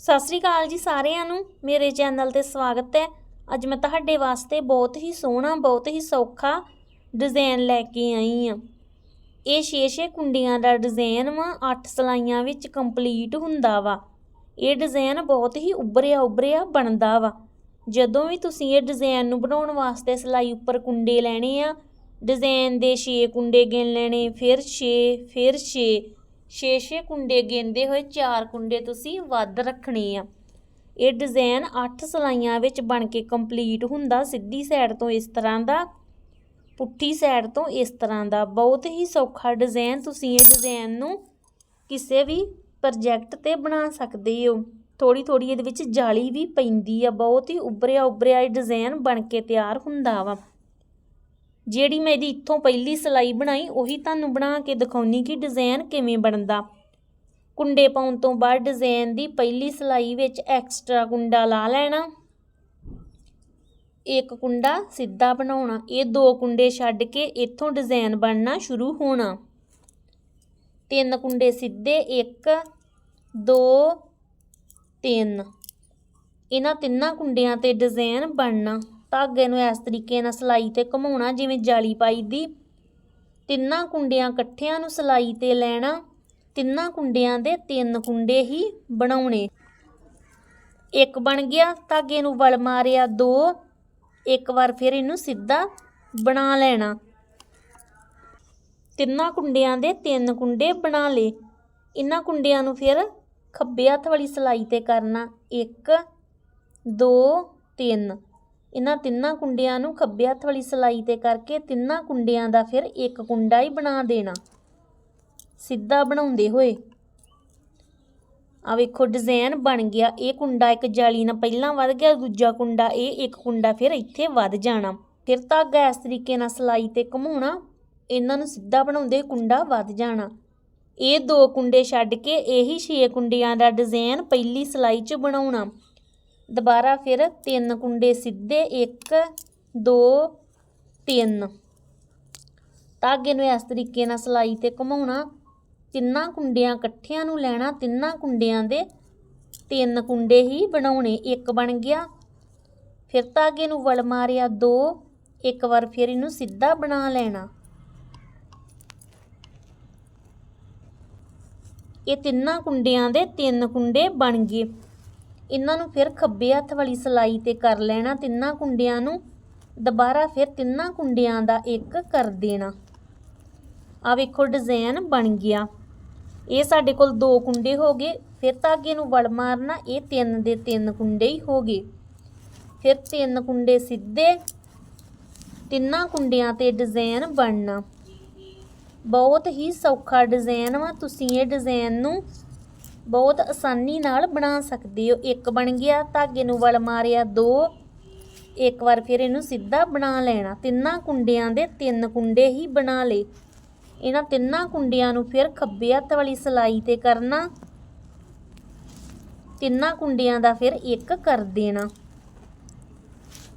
ਸਤਿ ਸ੍ਰੀ ਅਕਾਲ ਜੀ ਸਾਰਿਆਂ ਨੂੰ। ਮੇਰੇ ਚੈਨਲ ਤੇ ਸਵਾਗਤ ਹੈ। ਅੱਜ ਮੈਂ ਤੁਹਾਡੇ ਵਾਸਤੇ ਬਹੁਤ ਹੀ ਸੋਹਣਾ, ਬਹੁਤ ਹੀ ਸੌਖਾ ਡਿਜ਼ਾਈਨ ਲੈ ਕੇ ਆਈ ਆ ਇਹ 6-6 ਕੁੰਡੀਆਂ ਦਾ ਡਿਜ਼ਾਈਨ ਵਾ 8 ਸਲਾਈਆਂ ਵਿੱਚ ਕੰਪਲੀਟ ਹੁੰਦਾ ਵਾ। ਇਹ ਡਿਜ਼ਾਈਨ ਬਹੁਤ ਹੀ ਉੱਭਰਿਆ ਉੱਭਰਿਆ ਬਣਦਾ ਵਾ। ਜਦੋਂ ਵੀ ਤੁਸੀਂ ਇਹ ਡਿਜ਼ਾਈਨ ਨੂੰ ਬਣਾਉਣ ਵਾਸਤੇ ਸਲਾਈ ਉੱਪਰ ਕੁੰਡੇ ਲੈਣੇ ਆ, ਡਿਜ਼ਾਈਨ ਦੇ 6 ਕੁੰਡੇ ਗਿਣ ਲੈਣੇ, ਫਿਰ 6 ਫਿਰ 6 6-6 ਕੁੰਡੇ ਗੇਂਦੇ ਹੋਏ 4 ਕੁੰਡੇ ਤੁਸੀਂ ਵੱਧ ਰੱਖਣੇ ਆ। ਇਹ ਡਿਜ਼ਾਈਨ 8 ਸਲਾਈਆਂ ਵਿੱਚ ਬਣ ਕੇ ਕੰਪਲੀਟ ਹੁੰਦਾ, ਸਿੱਧੀ ਸਾਈਡ ਤੋਂ ਇਸ ਤਰ੍ਹਾਂ ਦਾ, ਪੁੱਠੀ ਸਾਈਡ ਤੋਂ ਇਸ ਤਰ੍ਹਾਂ ਦਾ। ਬਹੁਤ ਹੀ ਸੌਖਾ ਡਿਜ਼ਾਈਨ ਤੁਸੀਂ ਇਹ ਡਿਜ਼ਾਈਨ ਨੂੰ ਕਿਸੇ ਵੀ ਪ੍ਰੋਜੈਕਟ ਤੇ ਬਣਾ ਸਕਦੇ ਹੋ। ਥੋੜੀ ਥੋੜੀ ਇਹਦੇ ਵਿੱਚ ਜਾਲੀ ਵੀ ਪੈਂਦੀ ਆ, ਬਹੁਤ ਹੀ ਉੱਭਰਿਆ ਉੱਭਰਿਆ ਇਹ ਡਿਜ਼ਾਈਨ ਬਣ ਕੇ ਤਿਆਰ ਹੁੰਦਾ ਵਾ। ਜਿਹੜੀ ਮੈਂ ਇਹਦੀ ਇੱਥੋਂ ਪਹਿਲੀ ਸਲਾਈ ਬਣਾਈ, ਉਹੀ ਤੁਹਾਨੂੰ ਬਣਾ ਕੇ ਦਿਖਾਉਣੀ ਕਿ ਡਿਜ਼ਾਈਨ ਕਿਵੇਂ ਬਣਦਾ। ਕੁੰਡੇ ਪਾਉਣ ਤੋਂ ਬਾਅਦ ਡਿਜ਼ਾਈਨ ਦੀ ਪਹਿਲੀ ਸਲਾਈ ਵਿੱਚ ਐਕਸਟਰਾ ਕੁੰਡਾ ਲਾ ਲੈਣਾ। ਇੱਕ ਕੁੰਡਾ ਸਿੱਧਾ ਬਣਾਉਣਾ। ਇਹ ਦੋ ਕੁੰਡੇ ਛੱਡ ਕੇ ਇੱਥੋਂ ਡਿਜ਼ਾਈਨ ਬਣਨਾ ਸ਼ੁਰੂ ਹੋਣਾ। ਤਿੰਨ ਕੁੰਡੇ ਸਿੱਧੇ 1 2 3 ਇਹਨਾਂ ਤਿੰਨਾਂ ਕੁੰਡਿਆਂ ਤੇ ਡਿਜ਼ਾਈਨ ਬਣਨਾ। ਧਾਗੇ ਨੂੰ ਇਸ ਤਰੀਕੇ ਨਾਲ ਸਲਾਈ ਤੇ ਘੁਮਾਉਣਾ, ਜਿਵੇਂ ਜਾਲੀ ਪਾਈ ਦੀ। ਤਿੰਨਾਂ ਕੁੰਡਿਆਂ ਇਕੱਠਿਆਂ ਨੂੰ ਸਲਾਈ ਤੇ ਲੈਣਾ, ਤਿੰਨਾਂ ਕੁੰਡਿਆਂ ਦੇ ਤਿੰਨ ਕੁੰਡੇ ਹੀ ਬਣਾਉਣੇ। ਇੱਕ ਬਣ ਗਿਆ, ਧਾਗੇ ਨੂੰ ਵਲ ਮਾਰਿਆ ਦੋ, ਇੱਕ ਵਾਰ ਫਿਰ ਇਹਨੂੰ ਸਿੱਧਾ ਬਣਾ ਲੈਣਾ। ਤਿੰਨਾਂ ਕੁੰਡਿਆਂ ਦੇ ਤਿੰਨ ਕੁੰਡੇ ਬਣਾ ਲਏ। ਇਹਨਾਂ ਕੁੰਡਿਆਂ ਨੂੰ ਫਿਰ ਖੱਬੇ ਹੱਥ ਵਾਲੀ ਸਲਾਈ ਤੇ ਕਰਨਾ। 1 2 3 ਇਹਨਾਂ ਤਿੰਨਾਂ ਕੁੰਡਿਆਂ ਨੂੰ ਖੱਬੇ ਹੱਥ ਵਾਲੀ ਸਲਾਈ ਤੇ ਕਰਕੇ ਤਿੰਨਾਂ ਕੁੰਡਿਆਂ ਦਾ ਫਿਰ ਇੱਕ ਕੁੰਡਾ ਹੀ ਬਣਾ ਦੇਣਾ। ਸਿੱਧਾ ਬਣਾਉਂਦੇ ਹੋਏ। ਆ ਵੇਖੋ ਡਿਜ਼ਾਈਨ ਬਣ ਗਿਆ। ਇਹ ਕੁੰਡਾ ਇੱਕ ਜਾਲੀ ਨਾਲ ਪਹਿਲਾਂ ਵੱਧ ਗਿਆ, ਦੂਜਾ ਕੁੰਡਾ, ਇਹ ਇੱਕ ਕੁੰਡਾ ਫਿਰ ਇੱਥੇ ਵੱਧ ਜਾਣਾ। ਫਿਰ ਧਾਗਾ ਇਸ ਤਰੀਕੇ ਨਾਲ ਸਲਾਈ ਤੇ ਘੁਮਾਉਣਾ, ਇਹਨਾਂ ਨੂੰ ਸਿੱਧਾ ਬਣਾਉਂਦੇ ਕੁੰਡਾ ਵੱਧ ਜਾਣਾ। ਇਹ ਦੋ ਕੁੰਡੇ ਛੱਡ ਕੇ ਇਹੀ 6 ਕੁੰਡਿਆਂ ਦਾ ਡਿਜ਼ਾਈਨ ਪਹਿਲੀ ਸਲਾਈ 'ਚ ਬਣਾਉਣਾ। ਦੁਬਾਰਾ ਫਿਰ ਤਿੰਨ ਕੁੰਡੇ ਸਿੱਧੇ 1 2 3 ਧਾਗੇ ਨੂੰ ਇਸ ਤਰੀਕੇ ਨਾਲ ਸਲਾਈ ਤੇ ਘੁਮਾਉਣਾ। ਤਿੰਨਾਂ ਕੁੰਡਿਆਂ ਇਕੱਠਿਆਂ ਨੂੰ ਲੈਣਾ, ਤਿੰਨਾਂ ਕੁੰਡਿਆਂ ਦੇ ਤਿੰਨ ਕੁੰਡੇ ਹੀ ਬਣਾਉਣੇ, ਇੱਕ ਬਣ ਗਿਆ। ਫਿਰ ਧਾਗੇ ਨੂੰ ਵਲ ਮਾਰਿਆ ਦੋ, ਇੱਕ ਵਾਰ ਫਿਰ ਇਹਨੂੰ ਸਿੱਧਾ ਬਣਾ ਲੈਣਾ। ਇਹ ਤਿੰਨਾਂ ਕੁੰਡਿਆਂ ਦੇ ਤਿੰਨ ਕੁੰਡੇ ਬਣ ਗਏ। ਇਹਨਾਂ ਨੂੰ ਫਿਰ ਖੱਬੇ ਹੱਥ ਵਾਲੀ ਸਲਾਈ ਤੇ ਕਰ ਲੈਣਾ ਤਿੰਨਾਂ ਕੁੰਡਿਆਂ ਨੂੰ। ਦੁਬਾਰਾ ਫਿਰ ਤਿੰਨਾਂ ਕੁੰਡਿਆਂ ਦਾ ਇੱਕ ਕਰ ਦੇਣਾ। ਆ ਵੇਖੋ ਡਿਜ਼ਾਈਨ ਬਣ ਗਿਆ। ਇਹ ਸਾਡੇ ਕੋਲ ਦੋ ਕੁੰਡੇ ਹੋ ਗਏ। ਫਿਰ ਧਾਗੇ ਨੂੰ ਵਲ ਮਾਰਨਾ, ਇਹ ਤਿੰਨ ਦੇ ਤਿੰਨ ਕੁੰਡੇ ਹੀ ਹੋ ਗਏ। ਫਿਰ ਤਿੰਨ ਕੁੰਡੇ ਸਿੱਧੇ, ਤਿੰਨਾਂ ਕੁੰਡਿਆਂ ਤੇ ਡਿਜ਼ਾਈਨ ਬਣਨਾ। ਬਹੁਤ ਹੀ ਸੌਖਾ ਡਿਜ਼ਾਈਨ ਵਾ। ਤੁਸੀਂ ਇਹ ਡਿਜ਼ਾਈਨ ਨੂੰ ਬਹੁਤ ਆਸਾਨੀ ਨਾਲ ਬਣਾ ਸਕਦੇ ਹੋ। ਇੱਕ ਬਣ ਗਿਆ, ਧਾਗੇ ਨੂੰ ਵਲ ਮਾਰਿਆ ਦੋ। ਇੱਕ ਵਾਰ ਫਿਰ ਇਹਨੂੰ ਸਿੱਧਾ ਬਣਾ ਲੈਣਾ। ਤਿੰਨਾਂ ਕੁੰਡਿਆਂ ਦੇ ਤਿੰਨ ਕੁੰਡੇ ਹੀ ਬਣਾ ਲਏ। ਇਹਨਾਂ ਤਿੰਨਾਂ ਕੁੰਡਿਆਂ ਨੂੰ ਫਿਰ ਖੱਬੇ ਹੱਥ ਵਾਲੀ ਸਲਾਈ ਤੇ ਕਰਨਾ। ਤਿੰਨਾਂ ਕੁੰਡਿਆਂ ਦਾ ਫਿਰ ਇੱਕ ਕਰ ਦੇਣਾ।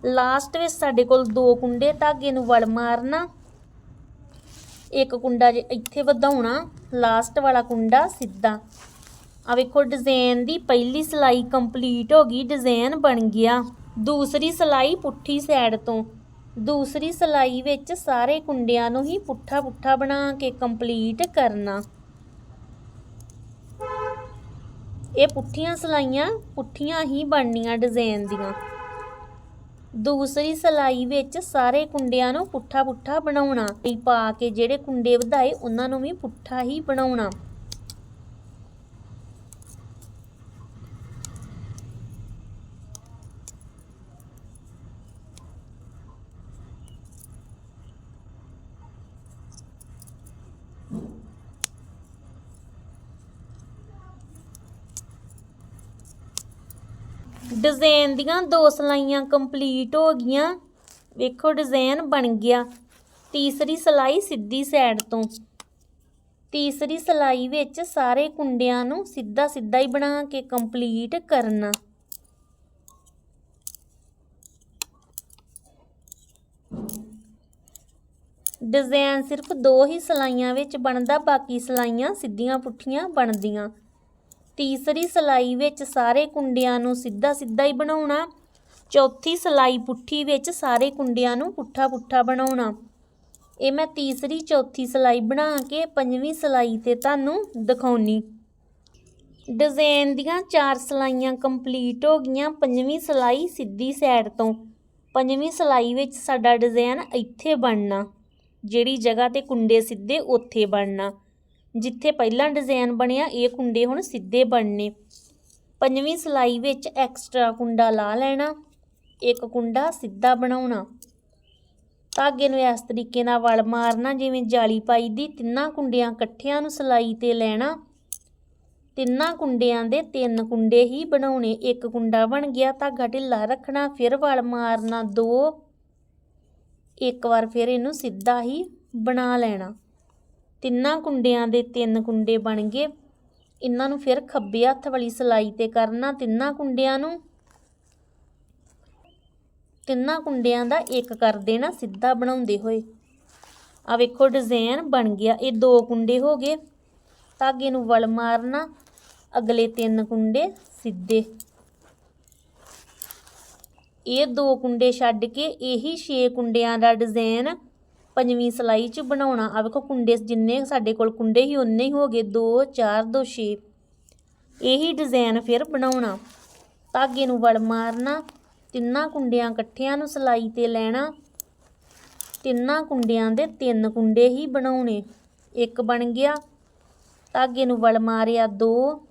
ਲਾਸਟ ਵਿੱਚ ਸਾਡੇ ਕੋਲ ਦੋ ਕੁੰਡੇ ਧਾਗੇ ਨੂੰ ਵਲ ਮਾਰਨਾ। ਇੱਕ ਕੁੰਡਾ ਜੇ ਇੱਥੇ ਵਧਾਉਣਾ, ਲਾਸਟ ਵਾਲਾ ਕੁੰਡਾ ਸਿੱਧਾ। ਆ ਵੇਖੋ ਡਿਜ਼ਾਈਨ ਦੀ ਪਹਿਲੀ ਸਲਾਈ ਕੰਪਲੀਟ ਹੋ ਗਈ ਡਿਜ਼ਾਈਨ ਬਣ ਗਿਆ। ਦੂਸਰੀ ਸਲਾਈ ਪੁੱਠੀ ਸਾਈਡ ਤੋਂ। ਦੂਸਰੀ ਸਲਾਈ ਵਿੱਚ ਸਾਰੇ ਕੁੰਡਿਆਂ ਨੂੰ ਹੀ ਪੁੱਠਾ ਪੁੱਠਾ ਬਣਾ ਕੇ ਕੰਪਲੀਟ ਕਰਨਾ। ਇਹ ਪੁੱਠੀਆਂ ਸਲਾਈਆਂ ਪੁੱਠੀਆਂ ਹੀ ਬਣਨੀਆਂ ਡਿਜ਼ਾਈਨ ਦੀਆਂ। ਦੂਸਰੀ ਸਲਾਈ ਵਿੱਚ ਸਾਰੇ ਕੁੰਡਿਆਂ ਨੂੰ ਪੁੱਠਾ ਪੁੱਠਾ ਬਣਾਉਣਾ। ਇਹ ਪਾ ਕੇ ਜਿਹੜੇ ਕੁੰਡੇ ਵਧਾਏ, ਉਹਨਾਂ ਨੂੰ ਵੀ ਪੁੱਠਾ ਹੀ ਬਣਾਉਣਾ। ਡਿਜ਼ਾਈਨ ਦੀਆਂ ਦੋ ਸਲਾਈਆਂ ਕੰਪਲੀਟ ਹੋ ਗਈਆਂ। ਵੇਖੋ ਡਿਜ਼ਾਈਨ ਬਣ ਗਿਆ। ਤੀਸਰੀ ਸਲਾਈ ਸਿੱਧੀ ਸਾਈਡ ਤੋਂ। ਤੀਸਰੀ ਸਲਾਈ ਵਿੱਚ ਸਾਰੇ ਕੁੰਡਿਆਂ ਨੂੰ ਸਿੱਧਾ ਸਿੱਧਾ ਹੀ ਬਣਾ ਕੇ ਕੰਪਲੀਟ ਕਰਨਾ। ਡਿਜ਼ਾਈਨ ਸਿਰਫ ਦੋ ਹੀ ਸਲਾਈਆਂ ਵਿੱਚ ਬਣਦਾ, ਬਾਕੀ ਸਲਾਈਆਂ ਸਿੱਧੀਆਂ ਪੁੱਠੀਆਂ ਬਣਦੀਆਂ। ਤੀਸਰੀ ਸਿਲਾਈ ਵਿੱਚ ਸਾਰੇ ਕੁੰਡਿਆਂ ਨੂੰ ਸਿੱਧਾ ਸਿੱਧਾ ਹੀ ਬਣਾਉਣਾ। ਚੌਥੀ ਸਿਲਾਈ ਪੁੱਠੀ ਵਿੱਚ ਸਾਰੇ ਕੁੰਡਿਆਂ ਨੂੰ ਪੁੱਠਾ ਪੁੱਠਾ ਬਣਾਉਣਾ। ਇਹ ਮੈਂ ਤੀਸਰੀ ਚੌਥੀ ਸਿਲਾਈ ਬਣਾ ਕੇ ਪੰਜਵੀਂ ਸਿਲਾਈ ਤੇ ਤੁਹਾਨੂੰ ਦਿਖਾਉਣੀ। ਡਿਜ਼ਾਈਨ ਦੀਆਂ ਚਾਰ ਸਿਲਾਈਆਂ ਕੰਪਲੀਟ ਹੋ ਗਈਆਂ। ਪੰਜਵੀਂ ਸਿਲਾਈ ਸਿੱਧੀ ਸਾਈਡ ਤੋਂ। ਪੰਜਵੀਂ ਸਿਲਾਈ ਵਿੱਚ ਸਾਡਾ ਡਿਜ਼ਾਈਨ ਇੱਥੇ ਬਣਨਾ। ਜਿਹੜੀ ਜਗ੍ਹਾ ਤੇ ਕੁੰਡੇ ਸਿੱਧੇ ਉੱਥੇ ਬਣਨਾ। ਜਿੱਥੇ ਪਹਿਲਾਂ ਡਿਜ਼ਾਈਨ ਬਣਿਆ, ਇਹ ਕੁੰਡੇ ਹੁਣ ਸਿੱਧੇ ਬਣਨੇ। ਪੰਜਵੀਂ ਸਿਲਾਈ ਵਿੱਚ ਐਕਸਟਰਾ ਕੁੰਡਾ ਲਾ ਲੈਣਾ, ਇੱਕ ਕੁੰਡਾ ਸਿੱਧਾ ਬਣਾਉਣਾ। ਧਾਗੇ ਨੂੰ ਇਸ ਤਰੀਕੇ ਨਾਲ ਵਲ ਮਾਰਨਾ, ਜਿਵੇਂ ਜਾਲੀ ਪਾਈ ਦੀ, ਤਿੰਨਾਂ ਕੁੰਡਿਆਂ ਇਕੱਠਿਆਂ ਨੂੰ ਸਿਲਾਈ ਤੇ ਲੈਣਾ। ਤਿੰਨਾਂ ਕੁੰਡਿਆਂ ਦੇ ਤਿੰਨ ਕੁੰਡੇ ਹੀ ਬਣਾਉਣੇ। ਇੱਕ ਕੁੰਡਾ ਬਣ ਗਿਆ, ਧਾਗਾ ਢਿੱਲਾ ਰੱਖਣਾ, ਫਿਰ ਵਲ ਮਾਰਨਾ ਦੋ। ਇੱਕ ਵਾਰ ਫਿਰ ਇਹਨੂੰ ਸਿੱਧਾ ਹੀ ਬਣਾ ਲੈਣਾ। ਤਿੰਨਾਂ ਕੁੰਡਿਆਂ ਦੇ ਤਿੰਨ ਕੁੰਡੇ ਬਣ ਗਏ। ਇਹਨਾਂ ਨੂੰ ਫਿਰ ਖੱਬੇ ਹੱਥ ਵਾਲੀ ਸਿਲਾਈ ਤੇ ਕਰਨਾ ਤਿੰਨਾਂ ਕੁੰਡਿਆਂ ਨੂੰ। ਤਿੰਨਾਂ ਕੁੰਡਿਆਂ ਦਾ ਇੱਕ ਕਰ ਦੇਣਾ, ਸਿੱਧਾ ਬਣਾਉਂਦੇ ਹੋਏ। ਆ ਵੇਖੋ ਡਿਜ਼ਾਈਨ ਬਣ ਗਿਆ। ਇਹ ਦੋ ਕੁੰਡੇ ਹੋ ਗਏ। ਧਾਗੇ ਨੂੰ ਵਲ ਮਾਰਨਾ, ਅਗਲੇ ਤਿੰਨ ਕੁੰਡੇ ਸਿੱਧੇ। ਇਹ ਦੋ ਕੁੰਡੇ ਛੱਡ ਕੇ ਇਹੀ 6 ਕੁੰਡਿਆਂ ਦਾ ਡਿਜ਼ਾਈਨ ਪੰਜਵੀਂ ਸਲਾਈ 'ਚ ਬਣਾਉਣਾ। ਆ ਵੇਖੋ ਕੁੰਡੇ ਜਿੰਨੇ ਸਾਡੇ ਕੋਲ ਕੁੰਡੇ ਹੀ ਉਨੇ ਹੀ ਹੋ ਗਏ। 2 4 2 6 ਇਹੀ ਡਿਜ਼ਾਈਨ ਫਿਰ ਬਣਾਉਣਾ। ਧਾਗੇ ਨੂੰ ਵੜ ਮਾਰਨਾ, ਤਿੰਨਾਂ ਕੁੰਡਿਆਂ ਇਕੱਠਿਆਂ ਨੂੰ ਸਲਾਈ ਤੇ ਲੈਣਾ। ਤਿੰਨਾਂ ਕੁੰਡਿਆਂ ਦੇ ਤਿੰਨ ਕੁੰਡੇ ਹੀ ਬਣਾਉਣੇ। ਇੱਕ ਬਣ ਗਿਆ। ਧਾਗੇ ਨੂੰ ਵਲ ਮਾਰਿਆ ਦੋ।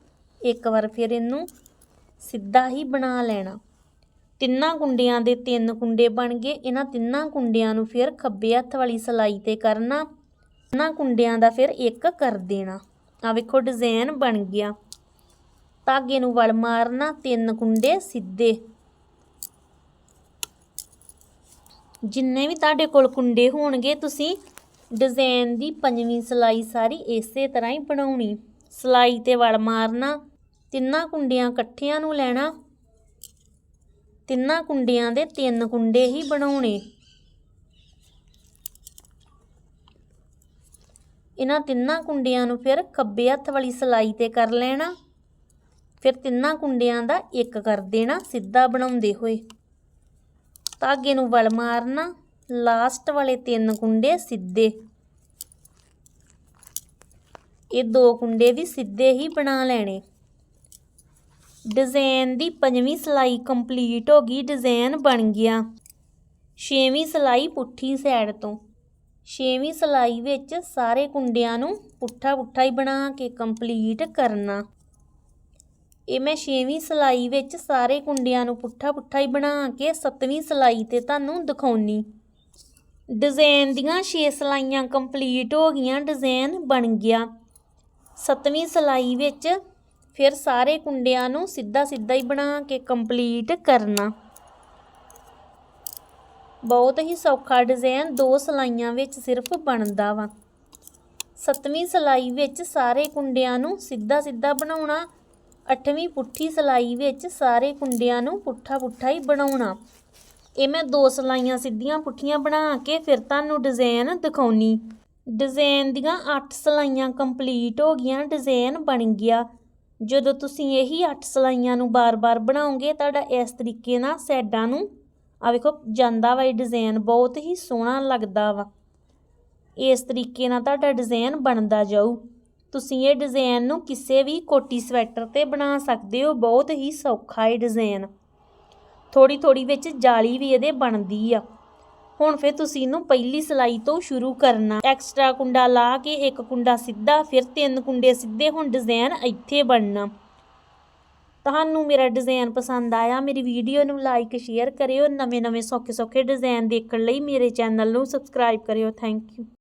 ਇੱਕ ਵਾਰ ਫਿਰ ਇਹਨੂੰ ਸਿੱਧਾ ਹੀ ਬਣਾ ਲੈਣਾ। ਤਿੰਨਾਂ ਕੁੰਡਿਆਂ ਦੇ ਤਿੰਨ ਕੁੰਡੇ ਬਣ ਗਏ। ਇਹਨਾਂ ਤਿੰਨਾਂ ਕੁੰਡਿਆਂ ਨੂੰ ਫਿਰ ਖੱਬੇ ਹੱਥ ਵਾਲੀ ਸਲਾਈ ਤੇ ਕਰਨਾ ਇਹਨਾਂ ਕੁੰਡਿਆਂ ਦਾ ਫਿਰ ਇੱਕ ਕਰ ਦੇਣਾ। ਆ ਵੇਖੋ, ਡਿਜ਼ਾਈਨ ਬਣ ਗਿਆ। ਧਾਗੇ ਨੂੰ ਵਲ ਮਾਰਨਾ, ਤਿੰਨ ਕੁੰਡੇ ਸਿੱਧੇ। ਜਿੰਨੇ ਵੀ ਤੁਹਾਡੇ ਕੋਲ ਕੁੰਡੇ ਹੋਣਗੇ, ਤੁਸੀਂ ਡਿਜ਼ਾਈਨ ਦੀ ਪੰਜਵੀਂ ਸਲਾਈ ਸਾਰੀ ਇਸੇ ਤਰ੍ਹਾਂ ਹੀ ਬਣਾਉਣੀ। ਸਲਾਈ ਤੇ ਵਲ ਮਾਰਨਾ, ਤਿੰਨਾਂ ਕੁੰਡਿਆਂ ਇਕੱਠਿਆਂ ਨੂੰ ਲੈਣਾ ਤਿੰਨਾਂ ਕੁੰਡਿਆਂ ਦੇ ਤਿੰਨ ਕੁੰਡੇ ਹੀ ਬਣਾਉਣੇ। ਇਹਨਾਂ ਤਿੰਨਾਂ ਕੁੰਡਿਆਂ ਨੂੰ ਫਿਰ ਖੱਬੇ ਹੱਥ ਵਾਲੀ ਸਲਾਈ ਤੇ ਕਰ ਲੈਣਾ। ਫਿਰ ਤਿੰਨਾਂ ਕੁੰਡਿਆਂ ਦਾ ਇੱਕ ਕਰ ਦੇਣਾ, ਸਿੱਧਾ ਬਣਾਉਂਦੇ ਹੋਏ। ਧਾਗੇ ਨੂੰ ਵਲ ਮਾਰਨਾ, ਲਾਸਟ ਵਾਲੇ ਤਿੰਨ ਕੁੰਡੇ ਸਿੱਧੇ। ਇਹ ਦੋ ਕੁੰਡੇ ਵੀ ਸਿੱਧੇ ਹੀ ਬਣਾ ਲੈਣੇ। ਡਿਜ਼ਾਈਨ ਦੀ ਪੰਜਵੀਂ ਸਲਾਈ ਕੰਪਲੀਟ ਹੋ ਗਈ ਡਿਜ਼ਾਈਨ ਬਣ ਗਿਆ। ਛੇਵੀਂ ਸਲਾਈ ਪੁੱਠੀ ਸਾਈਡ ਤੋਂ। ਛੇਵੀਂ ਸਲਾਈ ਵਿੱਚ ਸਾਰੇ ਕੁੰਡਿਆਂ ਨੂੰ ਪੁੱਠਾ ਪੁੱਠਾ ਹੀ ਬਣਾ ਕੇ ਕੰਪਲੀਟ ਕਰਨਾ। ਇਹ ਮੈਂ ਛੇਵੀਂ ਸਲਾਈ ਵਿੱਚ ਸਾਰੇ ਕੁੰਡਿਆਂ ਨੂੰ ਪੁੱਠਾ ਪੁੱਠਾ ਹੀ ਬਣਾ ਕੇ ਸੱਤਵੀਂ ਸਲਾਈ ਤੇ ਤੁਹਾਨੂੰ ਦਿਖਾਉਣੀ। ਡਿਜ਼ਾਈਨ ਦੀਆਂ 6 ਸਲਾਈਆਂ ਕੰਪਲੀਟ ਹੋ ਗਈਆਂ ਡਿਜ਼ਾਈਨ ਬਣ ਗਿਆ। ਸੱਤਵੀਂ ਸਲਾਈ ਵਿੱਚ ਫਿਰ ਸਾਰੇ ਕੁੰਡਿਆਂ ਨੂੰ ਸਿੱਧਾ ਸਿੱਧਾ ਹੀ ਬਣਾ ਕੇ ਕੰਪਲੀਟ ਕਰਨਾ। ਬਹੁਤ ਹੀ ਸੌਖਾ ਡਿਜ਼ਾਈਨ ਦੋ ਸਲਾਈਆਂ ਵਿੱਚ ਸਿਰਫ ਬਣਦਾ ਵਾ। ਸੱਤਵੀਂ ਸਲਾਈ ਵਿੱਚ ਸਾਰੇ ਕੁੰਡਿਆਂ ਨੂੰ ਸਿੱਧਾ ਸਿੱਧਾ ਬਣਾਉਣਾ, ਅੱਠਵੀਂ ਪੁੱਠੀ ਸਲਾਈ ਵਿੱਚ ਸਾਰੇ ਕੁੰਡਿਆਂ ਨੂੰ ਪੁੱਠਾ ਪੁੱਠਾ ਹੀ ਬਣਾਉਣਾ। ਇਹ ਮੈਂ ਦੋ ਸਲਾਈਆਂ ਸਿੱਧੀਆਂ ਪੁੱਠੀਆਂ ਬਣਾ ਕੇ ਫਿਰ ਤੁਹਾਨੂੰ ਡਿਜ਼ਾਈਨ ਦਿਖਾਉਣੀ। ਡਿਜ਼ਾਈਨ ਦੀਆਂ 8 ਸਲਾਈਆਂ ਕੰਪਲੀਟ ਹੋ ਗਈਆਂ ਡਿਜ਼ਾਈਨ ਬਣ ਗਿਆ। ਜਦੋਂ ਤੁਸੀਂ ਇਹੀ 8 ਸਲਾਈਆਂ ਨੂੰ ਬਾਰ-ਬਾਰ ਬਣਾਉਂਗੇ ਤੁਹਾਡਾ ਇਸ ਤਰੀਕੇ ਨਾਲ ਸੈਡਾਂ ਨੂੰ ਆ ਵੇਖੋ, ਜਾਂਦਾ ਵਾ ਇਹ ਡਿਜ਼ਾਈਨ ਬਹੁਤ ਹੀ ਸੋਹਣਾ ਲੱਗਦਾ ਵਾ। ਇਸ ਤਰੀਕੇ ਨਾਲ ਤੁਹਾਡਾ ਡਿਜ਼ਾਈਨ ਬਣਦਾ ਜਾਊ। ਤੁਸੀਂ ਇਹ ਡਿਜ਼ਾਈਨ ਨੂੰ ਕਿਸੇ ਵੀ ਕੋਟੀ ਸਵੈਟਰ ਤੇ ਬਣਾ ਸਕਦੇ ਹੋ, ਬਹੁਤ ਹੀ ਸੌਖਾ ਇਹ ਡਿਜ਼ਾਈਨ ਥੋੜੀ ਥੋੜੀ ਵਿੱਚ ਜਾਲੀ ਵੀ ਇਹਦੇ ਬਣਦੀ ਆ। ਹੁਣ ਫਿਰ ਤੁਸੀਂ ਇਹਨੂੰ ਪਹਿਲੀ ਸਲਾਈ ਤੋਂ ਸ਼ੁਰੂ ਕਰਨਾ। ਐਕਸਟਰਾ ਕੁੰਡਾ ਲਾ ਕੇ ਇੱਕ ਕੁੰਡਾ ਸਿੱਧਾ, ਫਿਰ ਤਿੰਨ ਕੁੰਡੇ ਸਿੱਧੇ ਹੁਣ ਡਿਜ਼ਾਈਨ ਇੱਥੇ ਬਣਨਾ। ਤੁਹਾਨੂੰ ਮੇਰਾ ਡਿਜ਼ਾਈਨ ਪਸੰਦ ਆਇਆ, ਮੇਰੀ ਵੀਡੀਓ ਨੂੰ ਲਾਈਕ ਸ਼ੇਅਰ ਕਰਿਓ। ਨਵੇਂ ਨਵੇਂ ਸੌਖੇ ਸੌਖੇ ਡਿਜ਼ਾਈਨ ਦੇਖਣ ਲਈ ਮੇਰੇ ਚੈਨਲ ਨੂੰ ਸਬਸਕ੍ਰਾਈਬ ਕਰਿਓ। Thank you